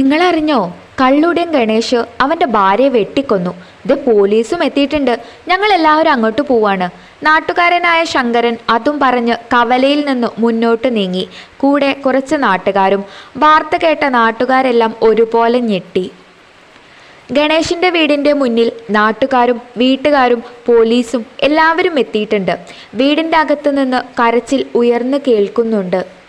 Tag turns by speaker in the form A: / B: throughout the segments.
A: നിങ്ങളറിഞ്ഞോ? കള്ളുടിയൻ ഗണേഷ് അവന്റെ ഭാര്യയെ വെട്ടിക്കൊന്നു. ഇത് പോലീസും എത്തിയിട്ടുണ്ട്. ഞങ്ങൾ എല്ലാവരും അങ്ങോട്ട് പോവാണ്. നാട്ടുകാരനായ ശങ്കരൻ അതും പറഞ്ഞ് കവലയിൽ നിന്ന് മുന്നോട്ട് നീങ്ങി. കൂടെ കുറച്ച് നാട്ടുകാരും. വാർത്ത കേട്ട നാട്ടുകാരെല്ലാം ഒരുപോലെ ഞെട്ടി. ഗണേഷിന്റെ വീടിന്റെ മുന്നിൽ നാട്ടുകാരും വീട്ടുകാരും പോലീസും എല്ലാവരും എത്തിയിട്ടുണ്ട്. വീടിന്റെ അകത്തു നിന്ന് കരച്ചിൽ ഉയർന്നു കേൾക്കുന്നുണ്ട്.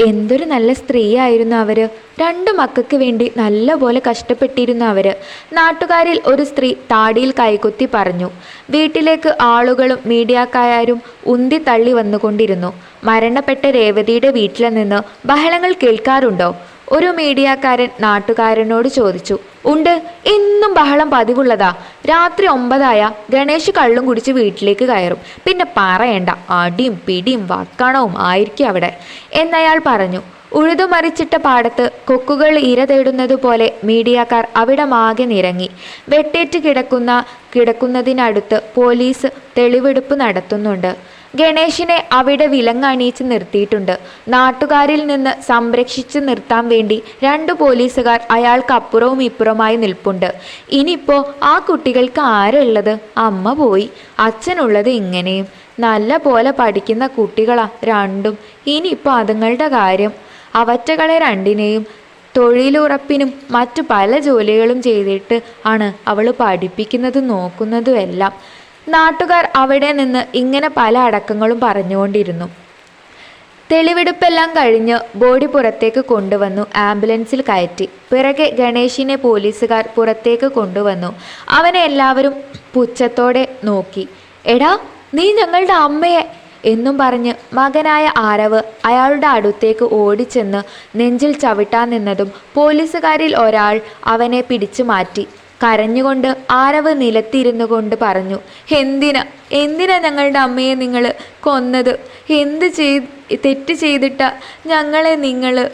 A: എന്തൊരു നല്ല സ്ത്രീയായിരുന്നു അവർ. രണ്ട് മക്കൾക്ക് വേണ്ടി നല്ലപോലെ കഷ്ടപ്പെട്ടിരുന്നു അവർ. നാട്ടുകാരിൽ ഒരു സ്ത്രീ താടിയിൽ കൈകുത്തി പറഞ്ഞു. വീട്ടിലേക്ക് ആളുകളും മീഡിയക്കാരും ഉന്തി തള്ളി വന്നുകൊണ്ടിരുന്നു. മരണപ്പെട്ട രേവതിയുടെ വീട്ടിൽ നിന്ന് ബഹളങ്ങൾ കേൾക്കാറുണ്ടോ? ഒരു മീഡിയക്കാരൻ നാട്ടുകാരനോട് ചോദിച്ചു ഉണ്ട് എന്നും ബഹളം പതിവുള്ളതാ. രാത്രി ഒമ്പതായ ഗണേഷ് കള്ളും കുടിച്ച് വീട്ടിലേക്ക് കയറും. പിന്നെ പറയണ്ട അടിയും പിടിയും വക്കണവും ആയിരിക്കും അവിടെ. എന്നയാൾ പറഞ്ഞു ഉഴുതുമറിച്ചിട്ട പാടത്ത് കൊക്കുകൾ ഇര തേടുന്നതുപോലെ മീഡിയക്കാർ അവിടെ മാകെ നിരങ്ങി. വെട്ടേറ്റ് കിടക്കുന്ന കിടക്കുന്നതിനടുത്ത് പോലീസ് തെളിവെടുപ്പ് നടത്തുന്നുണ്ട്. ഗണേഷിനെ അവിടെ വിലങ്ങണിയിച്ച് നിർത്തിയിട്ടുണ്ട്. നാട്ടുകാരിൽ നിന്ന് സംരക്ഷിച്ചു നിർത്താൻ വേണ്ടി രണ്ട് പോലീസുകാർ അയാൾക്ക് അപ്പുറവും ഇപ്പുറമായി നിൽപ്പുണ്ട്. ഇനിയിപ്പോ ആ കുട്ടികൾക്ക് ആരുള്ളത്? അമ്മ പോയി. അച്ഛനുള്ളത് ഇങ്ങനെയും നല്ല പോലെ പഠിക്കുന്ന കുട്ടികളാ രണ്ടും. ഇനിയിപ്പോൾ അതുങ്ങളുടെ കാര്യം. അവറ്റകളെ രണ്ടിനെയും തൊഴിലുറപ്പിനും മറ്റു പല ജോലികളും ചെയ്തിട്ട് ആണ് അവൾ പഠിപ്പിക്കുന്നതും നോക്കുന്നതും എല്ലാം നാട്ടുകാർ അവിടെ നിന്ന് ഇങ്ങനെ പല അടക്കങ്ങളും പറഞ്ഞുകൊണ്ടിരുന്നു. തെളിവെടുപ്പെല്ലാം കഴിഞ്ഞ് ബോഡി പുറത്തേക്ക് കൊണ്ടുവന്നു ആംബുലൻസിൽ കയറ്റി. പിറകെ ഗണേഷിനെ പോലീസുകാർ പുറത്തേക്ക് കൊണ്ടുവന്നു. അവനെ എല്ലാവരും പുച്ഛത്തോടെ നോക്കി. എടാ നീ ഞങ്ങളുടെ അമ്മയെ എന്നും പറഞ്ഞ് മകനായ ആരവ് അയാളുടെ അടുത്തേക്ക് ഓടിച്ചെന്ന് നെഞ്ചിൽ ചവിട്ടാൻ നിന്നതും പോലീസുകാരിൽ ഒരാൾ അവനെ പിടിച്ചു മാറ്റി. കരഞ്ഞുകൊണ്ട് ആരവ് നിലത്തിരുന്നു കൊണ്ട് പറഞ്ഞു എന്തിനാ? എന്തിനാ ഞങ്ങളുടെ അമ്മയെ നിങ്ങൾ കൊന്നത്? എന്ത് ചെയ്ത് തെറ്റ് ചെയ്തിട്ട ഞങ്ങളെ നിങ്ങൾ?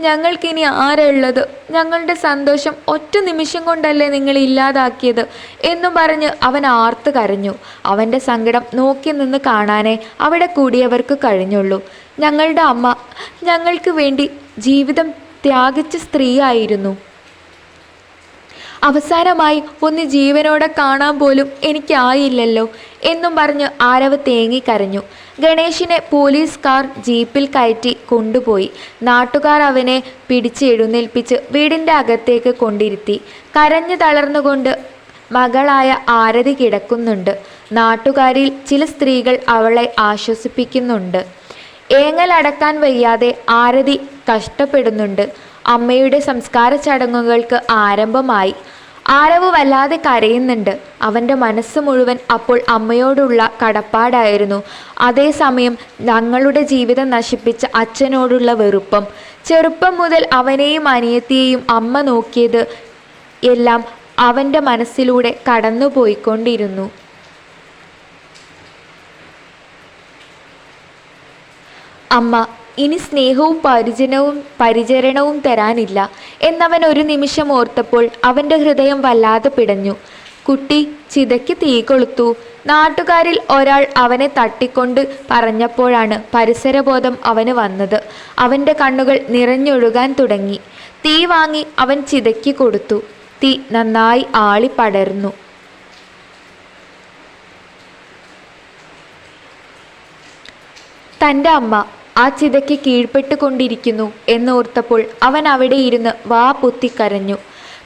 A: ഞങ്ങൾക്കിനി ആരുള്ളത്? ഞങ്ങളുടെ സന്തോഷം ഒറ്റ നിമിഷം കൊണ്ടല്ലേ നിങ്ങൾ ഇല്ലാതാക്കിയത്? എന്നും പറഞ്ഞ് അവൻ ആർത്ത് കരഞ്ഞു. അവന്റെ സങ്കടം നോക്കി നിന്ന് കാണാനേ അവിടെ കൂടിയവർക്ക് കഴിഞ്ഞുള്ളൂ. ഞങ്ങളുടെ അമ്മ ഞങ്ങൾക്ക് വേണ്ടി ജീവിതം ത്യാഗിച്ച സ്ത്രീയായിരുന്നു. അവസാനമായി ഒന്ന് ജീവനോടെ കാണാൻ പോലും എനിക്കായില്ലല്ലോ എന്നും പറഞ്ഞ് ആരവ് തേങ്ങിക്കരഞ്ഞു ഗണേഷിനെ പോലീസ് കാർ ജീപ്പിൽ കയറ്റി കൊണ്ടുപോയി. നാട്ടുകാർ അവനെ പിടിച്ച് എഴുന്നേൽപ്പിച്ച് വീടിന്റെ അകത്തേക്ക് കൊണ്ടിരുത്തി. കരഞ്ഞു തളർന്നുകൊണ്ട് മകളായ ആരതി കിടക്കുന്നുണ്ട്. നാട്ടുകാരിൽ ചില സ്ത്രീകൾ അവളെ ആശ്വസിപ്പിക്കുന്നുണ്ട്. ഏങ്ങലടക്കാൻ വയ്യാതെ ആരതി കഷ്ടപ്പെടുന്നുണ്ട്. അമ്മയുടെ സംസ്കാര ചടങ്ങുകൾക്ക് ആരംഭമായി. ആരവ് വല്ലാതെ കരയുന്നുണ്ട്. അവന്റെ മനസ്സ് മുഴുവൻ അപ്പോൾ അമ്മയോടുള്ള കടപ്പാടായിരുന്നു. അതേസമയം ഞങ്ങളുടെ ജീവിതം നശിപ്പിച്ച അച്ഛനോടുള്ള വെറുപ്പം. ചെറുപ്പം മുതൽ അവനെയും അനിയത്തിയെയും അമ്മ നോക്കിയത് എല്ലാം അവന്റെ മനസ്സിലൂടെ കടന്നുപോയിക്കൊണ്ടിരുന്നു. അമ്മ ഇനി സ്നേഹവും പരിചനവും പരിചരണവും തരാനില്ല. എന്നവൻ ഒരു നിമിഷം ഓർത്തപ്പോൾ അവന്റെ ഹൃദയം വല്ലാതെ പിടഞ്ഞു. കുട്ടി ചിതയ്ക്ക് തീ കൊളുത്തു. നാട്ടുകാരിൽ ഒരാൾ അവനെ തട്ടിക്കൊണ്ട് പറഞ്ഞപ്പോഴാണ് പരിസരബോധം അവന് വന്നത്. അവന്റെ കണ്ണുകൾ നിറഞ്ഞൊഴുകാൻ തുടങ്ങി. തീ വാങ്ങി അവൻ ചിതയ്ക്ക് കൊടുത്തു. തീ നന്നായി ആളി പടർന്നു. തന്റെ അമ്മ ആ ചിതയ്ക്ക് കീഴ്പ്പെട്ടുകൊണ്ടിരിക്കുന്നു എന്നോർത്തപ്പോൾ അവൻ അവിടെ ഇരുന്ന് വാ പൊത്തിക്കരഞ്ഞു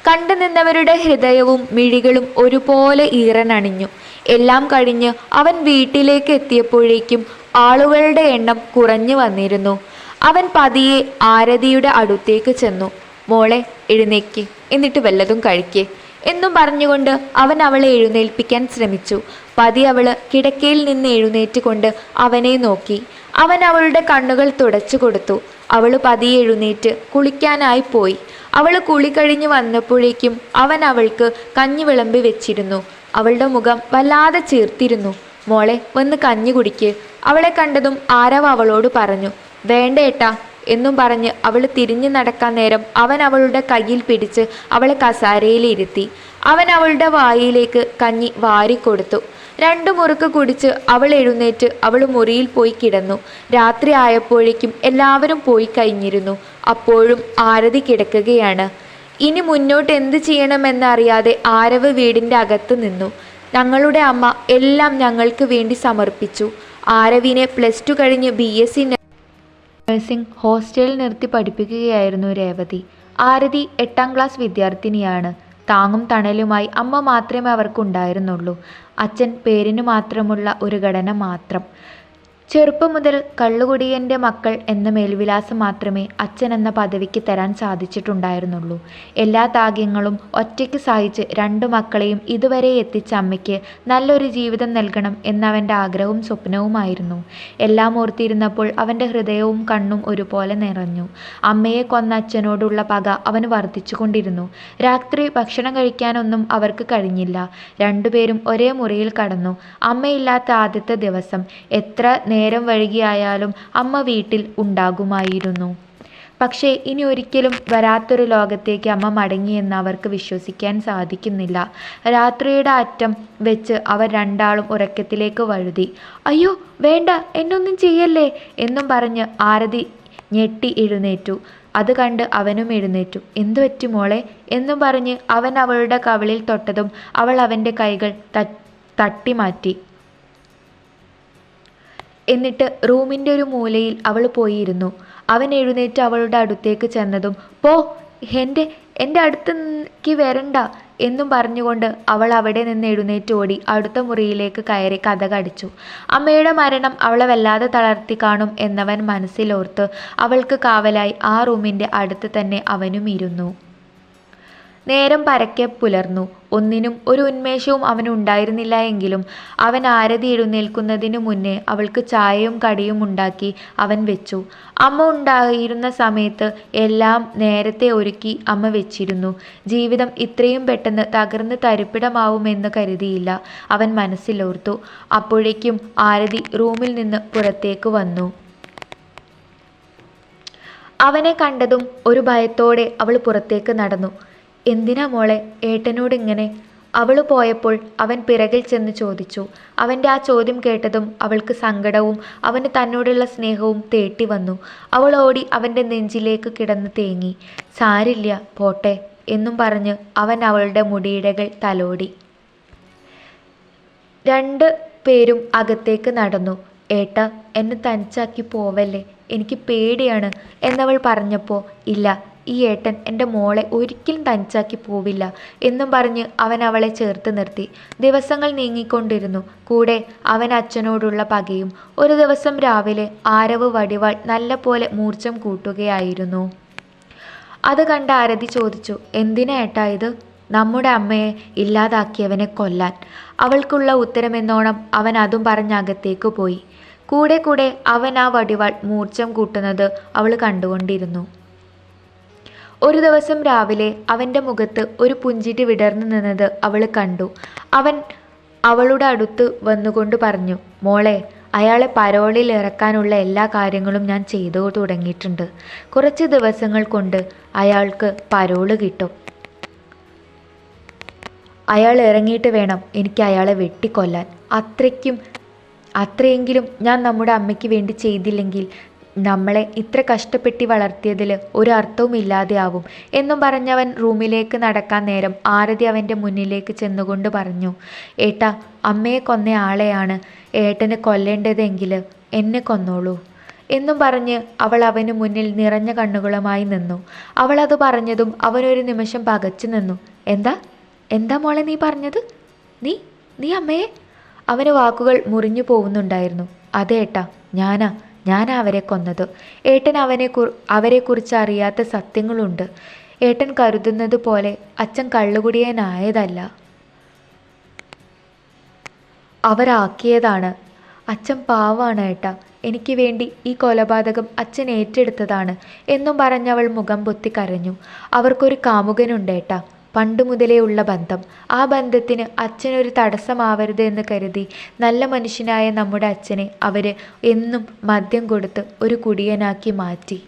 A: കണ്ടു നിന്നവരുടെ ഹൃദയവും മിഴികളും ഒരുപോലെ ഈറനണിഞ്ഞു. എല്ലാം കഴിഞ്ഞ് അവൻ വീട്ടിലേക്ക് എത്തിയപ്പോഴേക്കും ആളുകളുടെ എണ്ണം കുറഞ്ഞു വന്നിരുന്നു. അവൻ പതിയെ ആരതിയുടെ അടുത്തേക്ക് ചെന്നു. മോളെ എഴുന്നേക്ക്. എന്നിട്ട് വല്ലതും കഴിക്കേ. എന്നും പറഞ്ഞുകൊണ്ട് അവൻ അവളെ എഴുന്നേൽപ്പിക്കാൻ ശ്രമിച്ചു. പതി അവൾ കിടക്കയിൽ നിന്ന് എഴുന്നേറ്റുകൊണ്ട് അവനെ നോക്കി. അവൻ അവളുടെ കണ്ണുകൾ തുടച്ചു കൊടുത്തു. അവൾ പതിയെ എഴുന്നേറ്റ് കുളിക്കാനായി പോയി. അവൾ കുളി കഴിഞ്ഞ് വന്നപ്പോഴേക്കും അവൻ അവൾക്ക് കഞ്ഞി വിളമ്പി വെച്ചിരുന്നു. അവളുടെ മുഖം വല്ലാതെ ചീർത്തിരുന്നു. മോളെ വന്ന് കഞ്ഞി കുടിക്ക്. അവളെ കണ്ടതും ആരവ അവളോട് പറഞ്ഞു. വേണ്ട ഏട്ടാ എന്നും പറഞ്ഞ് അവൾ തിരിഞ്ഞു നടക്കാൻ നേരം അവൻ അവളുടെ കയ്യിൽ പിടിച്ച് അവളെ കസാരയിലിരുത്തി അവൻ അവളുടെ വായിലേക്ക് കഞ്ഞി വാരിക്കൊടുത്തു. രണ്ടു മുറുക്ക് കുടിച്ച് അവൾ എഴുന്നേറ്റ് അവൾ മുറിയിൽ പോയി കിടന്നു. രാത്രി ആയപ്പോഴേക്കും എല്ലാവരും പോയി കഴിഞ്ഞിരുന്നു. അപ്പോഴും ആരതി കിടക്കുകയാണ്. ഇനി മുന്നോട്ട് എന്ത് ചെയ്യണമെന്നറിയാതെ ആരവ് വീടിന്റെ അകത്ത് നിന്നു. ഞങ്ങളുടെ അമ്മ എല്ലാം ഞങ്ങൾക്ക് വേണ്ടി സമർപ്പിച്ചു. ആരവിനെ പ്ലസ് ടു കഴിഞ്ഞ് ബി എസ് സി നഴ്സിംഗ് ഹോസ്റ്റലിൽ നിർത്തി പഠിപ്പിക്കുകയായിരുന്നു രേവതി. ആരതി എട്ടാം ക്ലാസ് വിദ്യാർത്ഥിനിയാണ്. താങ്ങും തണലുമായി അമ്മ മാത്രമേ അവർക്കുണ്ടായിരുന്നുള്ളൂ. അച്ഛൻ പേരിന് മാത്രമുള്ള ഒരു ഘടന മാത്രം. ചെറുപ്പം മുതൽ കള്ളുകുടിയന്റെ മക്കൾ എന്ന മേൽവിലാസം മാത്രമേ അച്ഛൻ എന്ന പദവിക്ക് തരാൻ സാധിച്ചിട്ടുണ്ടായിരുന്നുള്ളൂ. എല്ലാ താഗ്യങ്ങളും ഒറ്റയ്ക്ക് സഹിച്ച് രണ്ടു മക്കളെയും ഇതുവരെ എത്തിച്ച അമ്മയ്ക്ക് നല്ലൊരു ജീവിതം നൽകണം എന്നവന്റെ ആഗ്രഹവും സ്വപ്നവുമായിരുന്നു. എല്ലാം ഓർത്തിരുന്നപ്പോൾ അവന്റെ ഹൃദയവും കണ്ണും ഒരുപോലെ നിറഞ്ഞു. അമ്മയെ കൊന്ന അച്ഛനോടുള്ള പക അവന് വർദ്ധിച്ചുകൊണ്ടിരുന്നു. രാത്രി ഭക്ഷണം കഴിക്കാനൊന്നും അവർക്ക് കഴിഞ്ഞില്ല. രണ്ടുപേരും ഒരേ മുറിയിൽ കടന്നു. അമ്മയില്ലാത്ത ആദ്യത്തെ ദിവസം എത്ര നേരം വൈകിയായാലും അമ്മ വീട്ടിൽ ഉണ്ടാകുമായിരുന്നു. പക്ഷേ ഇനി ഒരിക്കലും വരാത്തൊരു ലോകത്തേക്ക് അമ്മ മടങ്ങിയെന്ന് അവർക്ക് വിശ്വസിക്കാൻ സാധിക്കുന്നില്ല. രാത്രിയുടെ അറ്റം വെച്ച് അവർ രണ്ടാളും ഉറക്കത്തിലേക്ക് വഴുതി. അയ്യോ വേണ്ട എന്നൊന്നും ചെയ്യല്ലേ? എന്നും പറഞ്ഞ് ആരതി ഞെട്ടി എഴുന്നേറ്റു. അത് കണ്ട് അവനും എഴുന്നേറ്റു. എന്തു പറ്റി മോളെ? എന്നും പറഞ്ഞ് അവൻ അവളുടെ കവിളിൽ തൊട്ടതും അവൾ അവന്റെ കൈകൾ തട്ടി മാറ്റി എന്നിട്ട് റൂമിന്റെ ഒരു മൂലയിൽ അവൾ പോയിരുന്നു. അവൻ എഴുന്നേറ്റ് അവളുടെ അടുത്തേക്ക് ചെന്നതും പോ എന്റെ എന്റെ അടുത്തേക്ക് വരണ്ട എന്നും പറഞ്ഞുകൊണ്ട് അവൾ അവിടെ നിന്ന് എഴുന്നേറ്റ് ഓടി അടുത്ത മുറിയിലേക്ക് കയറി കഥ കടിച്ചു അമ്മയുടെ മരണം അവളെ വല്ലാതെ തളർത്തി കാണും എന്നവൻ മനസ്സിലോർത്ത് അവൾക്ക് കാവലായി ആ റൂമിന്റെ അടുത്ത് തന്നെ അവനും ഇരുന്നു. നേരം പരക്കെ പുലർന്നു. ഒന്നിനും ഒരു ഉന്മേഷവും അവനുണ്ടായിരുന്നില്ല എങ്കിലും അവൻ ആരതി എഴുന്നേൽക്കുന്നതിനു മുന്നേ അവൾക്ക് ചായയും കടിയും ഉണ്ടാക്കി അവൻ വെച്ചു. അമ്മ ഉണ്ടായിരുന്ന സമയത്ത് എല്ലാം നേരത്തെ ഒരുക്കി അമ്മ വെച്ചിരുന്നു. ജീവിതം ഇത്രയും പെട്ടെന്ന് തകർന്ന് തരിപ്പിടമാവുമെന്ന് കരുതിയില്ല. അവൻ മനസ്സിലോർത്തു. അപ്പോഴേക്കും ആരതി റൂമിൽ നിന്ന് പുറത്തേക്ക് വന്നു. അവനെ കണ്ടതും ഒരു ഭയത്തോടെ അവൾ പുറത്തേക്ക് നടന്നു. എന്തിനാ മോളെ ഏട്ടനോട് ഇങ്ങനെ അവൾ പോയപ്പോൾ അവൻ പിറകിൽ ചെന്ന് ചോദിച്ചു. അവന്റെ ആ ചോദ്യം കേട്ടതും അവൾക്ക് സങ്കടവും അവന് തന്നോടുള്ള സ്നേഹവും തേട്ടി വന്നു. അവൾ ഓടി അവന്റെ നെഞ്ചിലേക്ക് കിടന്ന് തേങ്ങി. സാരില്ല പോട്ടെ എന്നും പറഞ്ഞ് അവൻ അവളുടെ മുടിയിടകൾ തലോടി. രണ്ട് പേരും അകത്തേക്ക് നടന്നു. ഏട്ട എന്നെ തനിച്ചാക്കി പോവല്ലേ? എനിക്ക് പേടിയാണ് എന്നവൾ പറഞ്ഞപ്പോൾ ഇല്ല ഈ ഏട്ടൻ എന്റെ മോളെ ഒരിക്കലും തനിച്ചാക്കി പോവില്ല എന്നും പറഞ്ഞ് അവൻ അവളെ ചേർത്ത് നിർത്തി. ദിവസങ്ങൾ നീങ്ങിക്കൊണ്ടിരുന്നു. കൂടെ അവൻ അച്ഛനോടുള്ള പകയും ഒരു ദിവസം രാവിലെ ആരവ് വടിവാൾ നല്ല പോലെ മൂർച്ചം കൂട്ടുകയായിരുന്നു. അത് കണ്ട ആരതി ചോദിച്ചു എന്തിനാ ഏട്ടാ ഇത്? നമ്മുടെ അമ്മയെ ഇല്ലാതാക്കിയവനെ കൊല്ലാൻ. അവൾക്കുള്ള ഉത്തരമെന്നോണം അവൻ അതും പറഞ്ഞകത്തേക്ക് പോയി. കൂടെ കൂടെ അവൻ ആ വടിവാൾ മൂർച്ചം കൂട്ടുന്നത് അവൾ കണ്ടുകൊണ്ടിരുന്നു. ഒരു ദിവസം രാവിലെ അവന്റെ മുഖത്ത് ഒരു പുഞ്ചിരി വിടർന്നു നിന്നത് അവൾ കണ്ടു. അവൻ അവളുടെ അടുത്ത് വന്നുകൊണ്ട് പറഞ്ഞു മോളെ അയാളെ പരോളിൽ ഇറക്കാനുള്ള എല്ലാ കാര്യങ്ങളും ഞാൻ ചെയ്തു തുടങ്ങിയിട്ടുണ്ട്. കുറച്ച് ദിവസങ്ങൾ കൊണ്ട് അയാൾക്ക് പരോൾ കിട്ടും. അയാൾ ഇറങ്ങിയിട്ട് വേണം എനിക്ക് അയാളെ വെട്ടിക്കൊല്ലാൻ. അത്രയ്ക്കും അത്രയെങ്കിലും ഞാൻ നമ്മുടെ അമ്മയ്ക്ക് വേണ്ടി ചെയ്തില്ലെങ്കിൽ നമ്മളെ ഇത്ര കഷ്ടപ്പെട്ടി വളർത്തിയതിൽ ഒരു അർത്ഥവും ഇല്ലാതെയാവും എന്നും പറഞ്ഞവൻ റൂമിലേക്ക് നടക്കാൻ നേരം ആരതി അവന്റെ മുന്നിലേക്ക് ചെന്നുകൊണ്ട് പറഞ്ഞു ഏട്ടാ അമ്മയെ കൊന്ന ആളെയാണ്. ഏട്ടന് കൊല്ലേണ്ടതെങ്കിൽ എന്നെ കൊന്നോളൂ. എന്നും പറഞ്ഞ് അവൾ അവന് മുന്നിൽ നിറഞ്ഞ കണ്ണുകളുമായി നിന്നു. അവൾ അത് പറഞ്ഞതും അവനൊരു നിമിഷം പകച്ചു നിന്നു. എന്താ? എന്താ മോളെ നീ പറഞ്ഞത്? നീ നീ അമ്മയെ? അവന് വാക്കുകൾ മുറിഞ്ഞു പോകുന്നുണ്ടായിരുന്നു. അതേട്ടാ ഞാനാ. ഞാനാ അവരെ കൊന്നത്. ഏട്ടൻ അവനെ അവരെക്കുറിച്ച് അറിയാത്ത സത്യങ്ങളുണ്ട്. ഏട്ടൻ കരുതുന്നത് പോലെ അച്ഛൻ കള്ളുകുടിയനായതല്ല. അവരാക്കിയതാണ്. അച്ഛൻ പാവാണ് ഏട്ട. എനിക്ക് വേണ്ടി ഈ കൊലപാതകം അച്ഛൻ ഏറ്റെടുത്തതാണ് എന്നും പറഞ്ഞവൾ മുഖം പൊത്തി കരഞ്ഞു. അവർക്കൊരു കാമുകനുണ്ട് പണ്ടുമുതലേ ഉള്ള ബന്ധം. ആ ബന്ധത്തിന് അച്ഛനൊരു തടസ്സമാവരുത് എന്ന് കരുതി നല്ല മനുഷ്യനായ നമ്മുടെ അച്ഛനെ അവർ എന്നും മദ്യം കൊടുത്ത് ഒരു കുടിയനാക്കി മാറ്റി.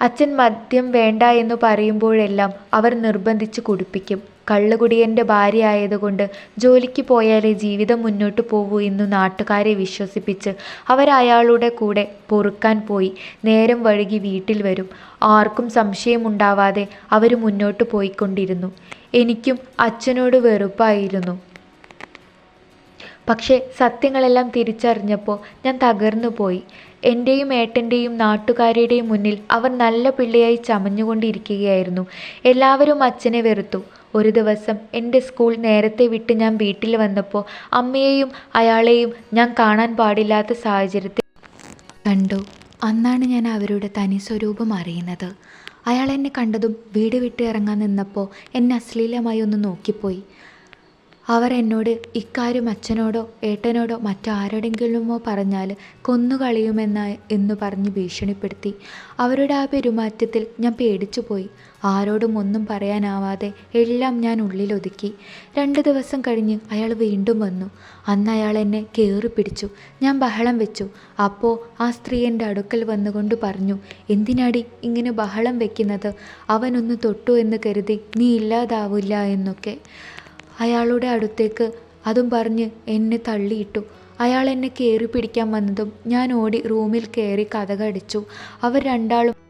A: അച്ഛൻ മദ്യം വേണ്ട എന്ന് പറയുമ്പോഴെല്ലാം അവർ നിർബന്ധിച്ച് കുടിപ്പിക്കും. കള്ളുകുടിയന്റെ ഭാര്യ ആയതുകൊണ്ട് ജോലിക്ക് പോയാലേ ജീവിതം മുന്നോട്ട് പോകൂ എന്ന് നാട്ടുകാരെ വിശ്വസിപ്പിച്ച് അവരയാളുടെ കൂടെ പൊറുക്കാൻ പോയി. നേരം വഴുകി വീട്ടിൽ വരും. ആർക്കും സംശയമുണ്ടാവാതെ അവർ മുന്നോട്ട് പോയിക്കൊണ്ടിരുന്നു. എനിക്കും അച്ഛനോട് വെറുപ്പായിരുന്നു. പക്ഷേ സത്യങ്ങളെല്ലാം തിരിച്ചറിഞ്ഞപ്പോൾ ഞാൻ തകർന്നു പോയി. എന്റെയും ഏട്ടന്റെയും നാട്ടുകാരുടെയും മുന്നിൽ അവർ നല്ല പിള്ളയായി ചമഞ്ഞുകൊണ്ടിരിക്കുകയായിരുന്നു. എല്ലാവരും അച്ഛനെ വെറുത്തു. ഒരു ദിവസം എന്റെ സ്കൂൾ നേരത്തെ വിട്ട് ഞാൻ വീട്ടിൽ വന്നപ്പോൾ അമ്മയെയും അയാളെയും ഞാൻ കാണാൻ പാടില്ലാത്ത സാഹചര്യത്തിൽ കണ്ടു. അന്നാണ് ഞാൻ അവരുടെ തനി സ്വരൂപം അറിയുന്നത്. അയാൾ എന്നെ കണ്ടതും വീട് വിട്ട് ഇറങ്ങാൻ നിന്നപ്പോൾ എന്നെ അശ്ലീലമായി ഒന്ന് നോക്കിപ്പോയി. അവർ എന്നോട് ഇക്കാര്യം അച്ഛനോടോ ഏട്ടനോടോ മറ്റാരോടെങ്കിലുമോ പറഞ്ഞാൽ കൊന്നുകളയുമെന്ന എന്ന് പറഞ്ഞ് ഭീഷണിപ്പെടുത്തി. അവരുടെ ആ പെരുമാറ്റത്തിൽ ഞാൻ പേടിച്ചുപോയി. ആരോടും ഒന്നും പറയാനാവാതെ എല്ലാം ഞാൻ ഉള്ളിലൊതുക്കി. രണ്ട് ദിവസം കഴിഞ്ഞ് അയാൾ വീണ്ടും വന്നു. അന്ന് അയാൾ എന്നെ കയറി പിടിച്ചു. ഞാൻ ബഹളം വെച്ചു. അപ്പോൾ ആ സ്ത്രീ എന്റെ അടുക്കൽ വന്നുകൊണ്ട് പറഞ്ഞു എന്തിനാടി ഇങ്ങനെ ബഹളം വെക്കുന്നത്? അവനൊന്ന് തൊട്ടു എന്ന് കരുതി നീ ഇല്ലാതാവില്ല എന്നൊക്കെ. അയാളുടെ അടുത്തേക്ക് അതും പറഞ്ഞ് എന്നെ തള്ളിയിട്ടു. അയാൾ എന്നെ കയറി പിടിക്കാൻ വന്നതും ഞാൻ ഓടി റൂമിൽ കയറി കഥകടിച്ചു. അവർ രണ്ടാളും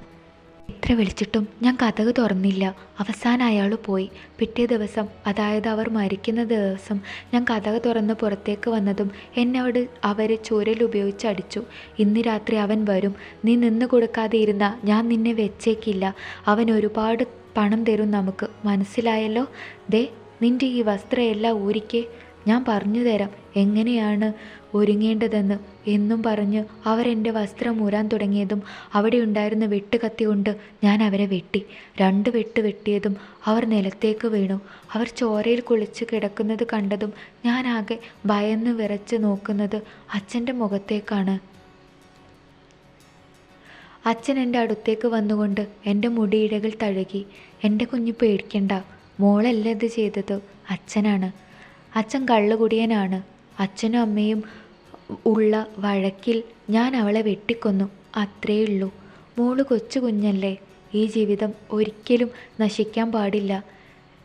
A: എത്ര വിളിച്ചിട്ടും ഞാൻ കഥക് തുറന്നില്ല. അവസാനം അയാൾ പോയി. പിറ്റേ ദിവസം അതായത് അവർ മരിക്കുന്ന ദിവസം ഞാൻ കഥക് തുറന്ന് പുറത്തേക്ക് വന്നതും എന്നോട് അവർ ചുരൽ ഉപയോഗിച്ച് അടിച്ചു. ഇന്ന് രാത്രി അവൻ വരും. നീ നിന്ന് കൊടുക്കാതെ ഇരുന്ന ഞാൻ നിന്നെ വെച്ചേക്കില്ല. അവൻ ഒരുപാട് പണം തരും നമുക്ക്. മനസ്സിലായല്ലോ? ദേ നിന്റെ ഈ വസ്ത്രമെല്ലാം ഊരിക്കേ. ഞാൻ പറഞ്ഞു തരാം. എങ്ങനെയാണ് ഒരുങ്ങേണ്ടതെന്ന് എന്നും പറഞ്ഞ് അവരെന്റെ വസ്ത്രം ഊരാൻ തുടങ്ങിയതും അവിടെ ഉണ്ടായിരുന്ന വെട്ടുകത്തി കൊണ്ട് ഞാൻ അവരെ വെട്ടി. രണ്ട് വെട്ട് വെട്ടിയതും അവർ നിലത്തേക്ക് വീണു. അവർ ചോരയിൽ കുളിച്ച് കിടക്കുന്നത് കണ്ടതും ഞാനാകെ ഭയന്ന് വിറച്ച് നോക്കുന്നത് അച്ഛന്റെ മുഖത്തേക്കാണ്. അച്ഛൻ എന്റെ അടുത്തേക്ക് വന്നുകൊണ്ട് എന്റെ മുടിയിഴകൾ തഴുകി. എന്റെ കുഞ്ഞു പേടിക്കണ്ട മോളല്ല ഇത് ചെയ്തത്? അച്ഛനാണ്. അച്ഛൻ കള്ളുകുടിയനാണ് അച്ഛനും അമ്മയും ഉള്ള വഴക്കിൽ ഞാൻ അവളെ വെട്ടിക്കൊന്നു. അത്രേ ഉള്ളൂ മോൾ കൊച്ചു കുഞ്ഞല്ലേ. ഈ ജീവിതം ഒരിക്കലും നശിക്കാൻ പാടില്ല.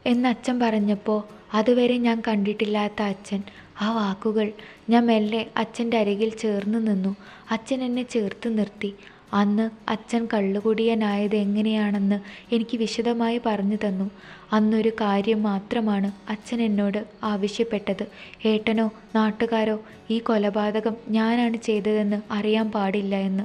A: എന്നച്ഛൻ പറഞ്ഞപ്പോൾ അതുവരെ ഞാൻ കണ്ടിട്ടില്ലാത്ത അച്ഛൻ. ആ വാക്കുകൾ ഞാൻ മെല്ലെ അച്ഛന്റെ അരികിൽ ചേർന്ന് നിന്നു. അച്ഛൻ എന്നെ ചേർത്ത് നിർത്തി. അന്ന് അച്ഛൻ കള്ളുകുടിയനായത് എങ്ങനെയാണെന്ന് എനിക്ക് വിശദമായി പറഞ്ഞു തന്നു. അന്നൊരു കാര്യം മാത്രമാണ് അച്ഛൻ എന്നോട് ആവശ്യപ്പെട്ടത്. ഏട്ടനോ നാട്ടുകാരോ ഈ കൊലപാതകം ഞാനാണ് ചെയ്തതെന്ന് അറിയാൻ പാടില്ല എന്ന്.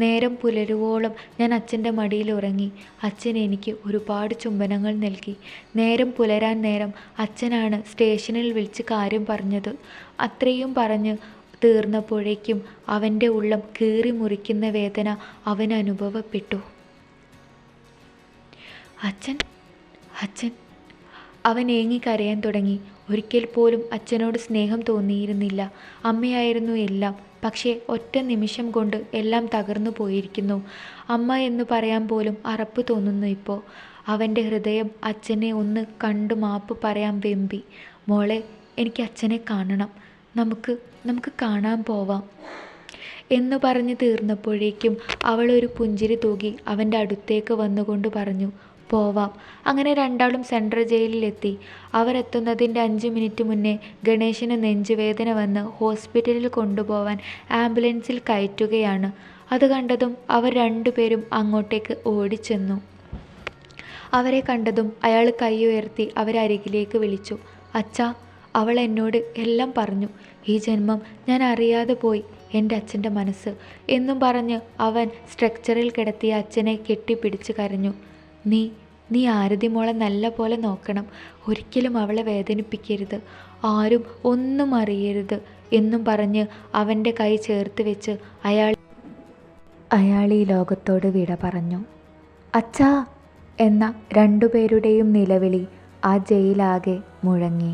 A: നേരം പുലരുവോളം ഞാൻ അച്ഛന്റെ മടിയിൽ ഉറങ്ങി. അച്ഛൻ എനിക്ക് ഒരുപാട് ചുംബനങ്ങൾ നൽകി. നേരം പുലരാൻ നേരം അച്ഛനാണ് സ്റ്റേഷനിൽ വിളിച്ച് കാര്യം പറഞ്ഞത്. അത്രയും പറഞ്ഞ് തീർന്നപ്പോഴേക്കും അവന്റെ ഉള്ളം കീറി മുറിക്കുന്ന വേദന അവൻ അനുഭവപ്പെട്ടു. അച്ഛൻ അച്ഛൻ അവൻ ഏങ്ങി കരയാൻ തുടങ്ങി. ഒരിക്കൽ പോലും അച്ഛനോട് സ്നേഹം തോന്നിയിരുന്നില്ല. അമ്മയായിരുന്നു എല്ലാം. പക്ഷേ ഒറ്റ നിമിഷം കൊണ്ട് എല്ലാം തകർന്നു പോയിരിക്കുന്നു. അമ്മ എന്ന് പറയാൻ പോലും അറപ്പ് തോന്നുന്നു ഇപ്പോൾ അവന്റെ ഹൃദയം അച്ഛനെ ഒന്ന് കണ്ടു മാപ്പ് പറയാൻ വെമ്പി. മോളെ എനിക്ക് അച്ഛനെ കാണണം. നമുക്ക് നമുക്ക് കാണാൻ പോവാം. എന്ന് പറഞ്ഞു തീർന്നപ്പോഴേക്കും അവളൊരു പുഞ്ചിരി തൂകി അവന്റെ അടുത്തേക്ക് വന്നുകൊണ്ട് പറഞ്ഞു പോവാം. അങ്ങനെ രണ്ടാളും സെൻട്രൽ ജയിലിലെത്തി. അവരെത്തുന്നതിന്റെ അഞ്ച് മിനിറ്റ് മുന്നേ ഗണേശന് നെഞ്ചുവേദന വന്ന് ഹോസ്പിറ്റലിൽ കൊണ്ടുപോവാൻ ആംബുലൻസിൽ കയറ്റുകയാണ്. അത് കണ്ടതും അവർ രണ്ടുപേരും അങ്ങോട്ടേക്ക് ഓടിച്ചെന്നു. അവരെ കണ്ടതും അയാൾ കൈ ഉയർത്തി അവരരികിലേക്ക് വിളിച്ചു അച്ഛാ അവൾ എന്നോട് എല്ലാം പറഞ്ഞു. ഈ ജന്മം ഞാൻ അറിയാതെ പോയി എന്റെ അച്ഛന്റെ മനസ്സ് എന്നും പറഞ്ഞ് അവൻ സ്ട്രക്ചറിൽ കിടത്തിയ അച്ഛനെ കെട്ടിപ്പിടിച്ച് കരഞ്ഞു. നീ നീ ആരതി മോളെ നല്ല പോലെ നോക്കണം. ഒരിക്കലും അവളെ വേദനിപ്പിക്കരുത്. ആരും ഒന്നും അറിയരുത് എന്നും പറഞ്ഞ് അവന്റെ കൈ ചേർത്ത് വെച്ച് അയാൾ അയാൾ ഈ ലോകത്തോട് വിട പറഞ്ഞു. അച്ഛാ എന്ന രണ്ടുപേരുടെയും നിലവിളി ആ ജയിലാകെ മുഴങ്ങി.